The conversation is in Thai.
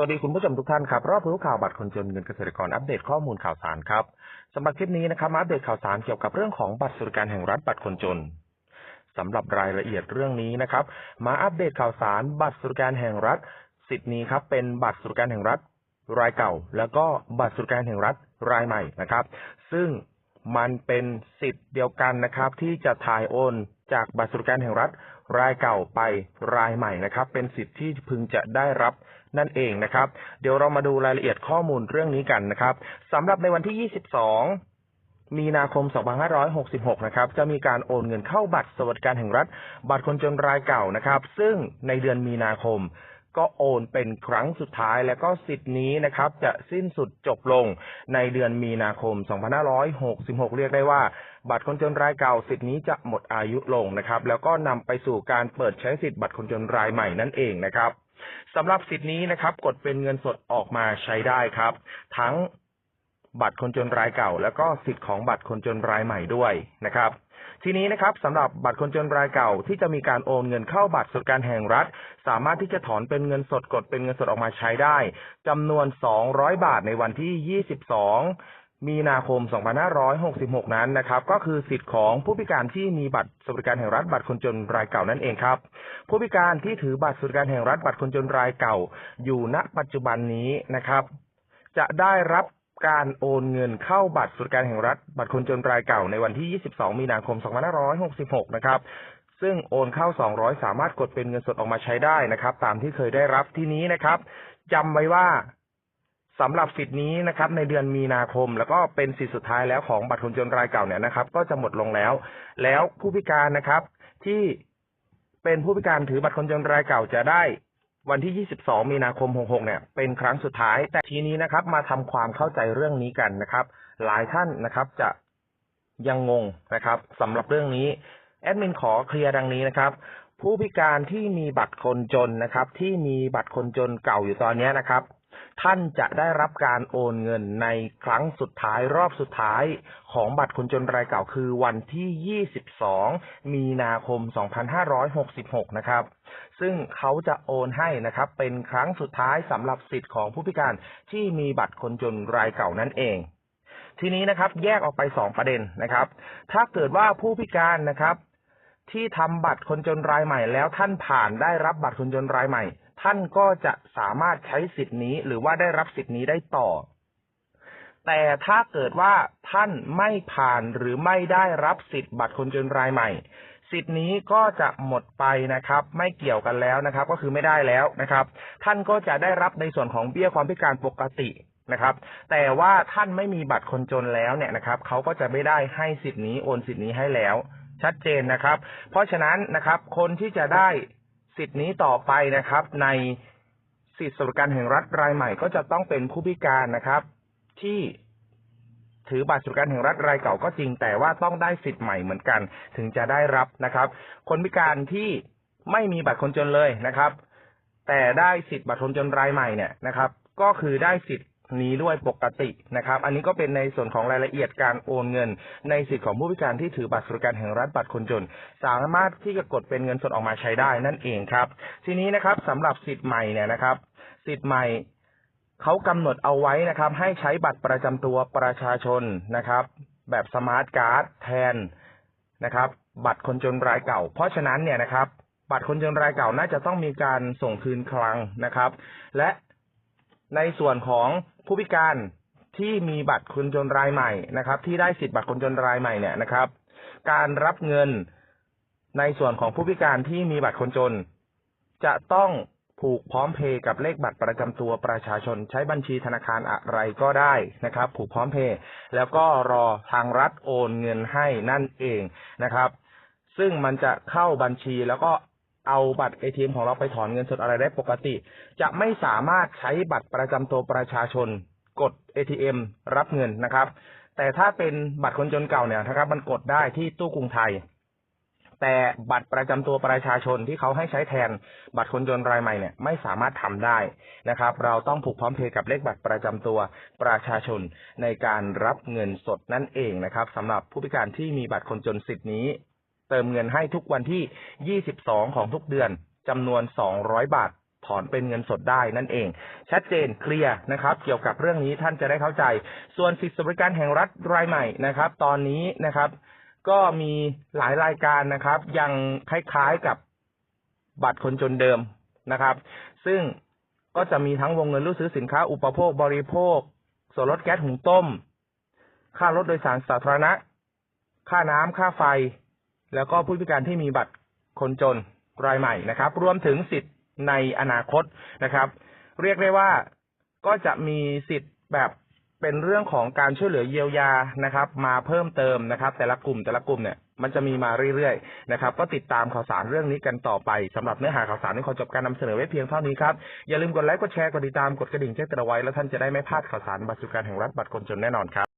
วัสดีคุณผู้ชมทุกท่านครับ รอบรู้ข่าวบัตรคนจนเงินเกษตรกรอัปเดตข้อมูลข่าวสารครับสำหรับคลิปนี้นะครับมาอัปเดตข่าวสารเกี่ยวกับเรื่องของบัตรสวัสดิการแห่งรัฐบัตรคนจนสำหรับรายละเอียดเรื่องนี้นะครับ มาอัปเดตข่าวสารบัตรสวัสดิการแห่งรัฐ สิทธิ์นี้ครับเป็นบัตรสวัสดิการแห่งรัฐ รายเก่า แล้วก็บัตรสวัสดิการแห่งรัฐรายใหม่นะครับ ซึ่งมันเป็นสิทธิ์เดียวกันนะครับ ที่จะถ่ายโอนจากบัตรสวัสดิการแห่งรัฐ รายเก่าไปรายใหม่นะครับ เป็นสิทธิ์ที่พึงจะได้รับนั่นเองนะครับ เดี๋ยวเรามาดูรายละเอียดข้อมูลเรื่องนี้กันนะครับสำหรับในวันที่ 22มีนาคม 2566 นะครับ จะมีการโอนเงินเข้าบัตรสวัสดิการแห่งรัฐ บัตรคนจนรายเก่านะครับ ซึ่งในเดือนมีนาคม ก็โอนเป็นครั้งสุดท้ายแล้วก็สิทธิ์นี้นะครับ จะสิ้นสุดจบลงในเดือนมีนาคม 2566 เรียกได้ว่า บัตรคนจนรายเก่าสิทธิ์นี้จะหมดอายุลงนะครับ แล้วก็นำไปสู่การเปิดใช้สิทธิ์บัตรคนจนรายใหม่นั่นเองนะครับสำหรับสิทธิ์นี้นะครับ กดเป็นเงินสดออกมาใช้ได้ครับ ทั้งบัตรคนจนรายเก่า แล้วก็สิทธิ์ของบัตรคนจนรายใหม่ด้วยนะครับ ทีนี้นะครับสำหรับบัตรคนจนรายเก่าที่จะมีการโอนเงินเข้าบัตรสวัสดิการแห่งรัฐ สามารถที่จะถอนเป็นเงินสดกดเป็นเงินสดออกมาใช้ได้จำนวน 200 บาทในวันที่ 22มีนาคม 2566 นั้นนะครับ ก็คือสิทธิ์ของผู้พิการที่มีบัตรสวัสดิการแห่งรัฐบัตรคนจนรายเก่านั่นเองครับ ผู้พิการที่ถือบัตรสวัสดิการแห่งรัฐบัตรคนจนรายเก่า อยู่ณปัจจุบันนี้นะครับ จะได้รับ การโอนเงินเข้าบัตรสวัสดิการแห่งรัฐ บัตรคนจนรายเก่าในวันที่ 22 มีนาคม 2566 นะครับ ซึ่งโอนเข้า 200 สามารถกดเป็นเงินสดออกมาใช้ได้นะครับ ตามที่เคยได้รับที่นี้นะครับจำไว้ว่าสำหรับสิทธิ์นี้นะครับ ในเดือนมีนาคม แล้วก็เป็นสิทธิสุดท้ายแล้วของบัตรคนจนรายเก่าเนี่ยนะครับ ก็จะหมดลงแล้ว แล้วผู้พิการนะครับที่เป็นผู้พิการถือบัตรคนจนรายเก่าจะได้ วันที่ 22 มีนาคม 66 เนี่ย เป็นครั้งสุดท้าย แต่ทีนี้นะครับ มาทำความเข้าใจเรื่องนี้กันนะครับ หลายท่านนะครับจะยังงงนะครับสำหรับเรื่องนี้ แอดมินขอเคลียร์ดังนี้นะครับ ผู้พิการที่มีบัตรคนจนนะครับ ที่มีบัตรคนจนเก่าอยู่ตอนนี้นะครับ ท่านจะได้รับการโอนเงินในครั้งสุดท้ายรอบสุดท้ายของบัตรคนจนรายเก่าคือวันที่ 22 มีนาคม 2566 นะครับ ซึ่งเขาจะโอนให้นะครับ เป็นครั้งสุดท้ายสำหรับสิทธิ์ของผู้พิการที่มีบัตรคนจนรายเก่านั่นเองทีนี้นะครับแยกออกไปสองประเด็นนะครับ ถ้าเกิดว่าผู้พิการนะครับ ที่ทำบัตรคนจนรายใหม่แล้วท่านผ่านได้รับบัตรคนจนรายใหม่ ท่านก็จะสามารถใช้สิทธิ์นี้ หรือว่าได้รับสิทธิ์นี้ได้ต่อ แต่ถ้าเกิดว่าท่านไม่ผ่านหรือไม่ได้รับสิทธิ์บัตรคนจนรายใหม่ สิทธิ์นี้ก็จะหมดไปนะครับ ไม่เกี่ยวกันแล้วนะครับ ก็คือไม่ได้แล้วนะครับ ท่านก็จะได้รับในส่วนของเบี้ยความพิการปกตินะครับ แต่ว่าท่านไม่มีบัตรคนจนแล้วเนี่ยนะครับเขาก็จะไม่ได้ให้สิทธิ์นี้โอนสิทธิ์นี้ให้แล้ว ชัดเจนนะครับ เพราะฉะนั้นนะครับ คนที่จะได้ สิทธิ์นี้ต่อไปนะครับ ในสิทธิสวัสดิการแห่งรัฐรายใหม่ก็จะต้องเป็นผู้พิการนะครับ ที่ถือบัตรสวัสดิการแห่งรัฐรายเก่าก็จริง แต่ว่าต้องได้สิทธิ์ใหม่เหมือนกัน ถึงจะได้รับนะครับ คนพิการที่ไม่มีบัตรคนจนเลยนะครับ แต่ได้สิทธิ์บัตรคนจนรายใหม่เนี่ยนะครับ ก็คือได้สิทธิ์ นี้ด้วยปกตินะครับ อันนี้ก็เป็นในส่วนของรายละเอียดการโอนเงิน ในสิทธิของผู้พิการที่ถือบัตรสวัสดิการแห่งรัฐบัตรคนจน สามารถที่จะกดเป็นเงินสดออกมาใช้ได้นั่นเองครับ ทีนี้นะครับสำหรับสิทธิ์ใหม่เนี่ยนะครับ สิทธิ์ใหม่เขากำหนดเอาไว้นะครับ ให้ใช้บัตรประจำตัวประชาชนนะครับ แบบสมาร์ทการ์ดแทนนะครับ บัตรคนจนรายเก่า เพราะฉะนั้นเนี่ยนะครับ บัตรคนจนรายเก่าน่าจะต้องมีการส่งคืนคลังนะครับ และ ในส่วนของผู้พิการที่มีบัตรคนจนรายใหม่นะครับ ที่ได้สิทธิ์บัตรคนจนรายใหม่เนี่ยนะครับ การรับเงินในส่วนของผู้พิการที่มีบัตรคนจน จะต้องผูกพร้อมเพย์กับเลขบัตรประจำตัวประชาชน ใช้บัญชีธนาคารอะไรก็ได้นะครับ ผูกพร้อมเพย์แล้วก็รอทางรัฐโอนเงินให้นั่นเองนะครับ ซึ่งมันจะเข้าบัญชีแล้วก็ เอาบัตร ATM ของเราไปถอนเงินสดอะไรได้ปกติ จะไม่สามารถใช้บัตรประจำตัวประชาชน กด ATM รับเงินนะครับ แต่ถ้าเป็นบัตรคนจนเก่าเนี่ยนะครับ มันกดได้ที่ตู้กรุงไทย แต่บัตรประจำตัวประชาชนที่เขาให้ใช้แทนบัตรคนจนรายใหม่เนี่ยไม่สามารถทำได้นะครับ เราต้องผูกพร้อมเพย์กับเลขบัตรประจำตัวประชาชนในการรับเงินสดนั่นเองนะครับสำหรับผู้พิการที่มีบัตรคนจนสิทธิ์นี้ เติมเงินให้ทุกวันที่ 22 ของทุกเดือนจำนวน 200 บาท ถอนเป็นเงินสดได้นั่นเอง ชัดเจนเคลียร์นะครับ เกี่ยวกับเรื่องนี้ท่านจะได้เข้าใจ ส่วนสิทธิสวัสดิการแห่งรัฐรายใหม่นะครับ ตอนนี้นะครับ ก็มีหลายรายการนะครับ ยังคล้ายๆกับบัตรคนจนเดิมนะครับ ซึ่งก็จะมีทั้งวงเงินรู้ซื้อสินค้าอุปโภคบริโภค ส่วนลดแก๊สหุงต้ม ค่ารถโดยสารสาธารณะ ค่าน้ำค่าไฟ แล้วก็ผู้พิการที่มีบัตรคนจนรายใหม่นะครับ รวมถึงสิทธิ์ในอนาคตนะครับ เรียกได้ว่าก็จะมีสิทธิ์แบบเป็นเรื่องของการช่วยเหลือเยียวยานะครับ มาเพิ่มเติมนะครับ แต่ละกลุ่มแต่ละกลุ่มเนี่ยมันจะมีมาเรื่อยๆนะครับ ก็ติดตามข่าวสารเรื่องนี้กันต่อไปสำหรับเนื้อหาข่าวสารที่ขอจบการนำเสนอไว้เพียงเท่านี้ครับ อย่าลืมกดไลค์กดแชร์กดติดตามกดกระดิ่งแจ้งเตือนไว้แล้วท่านจะได้ไม่พลาดข่าวสารบัตรสุการแห่งรัฐบัตรคนจนแน่นอนครับ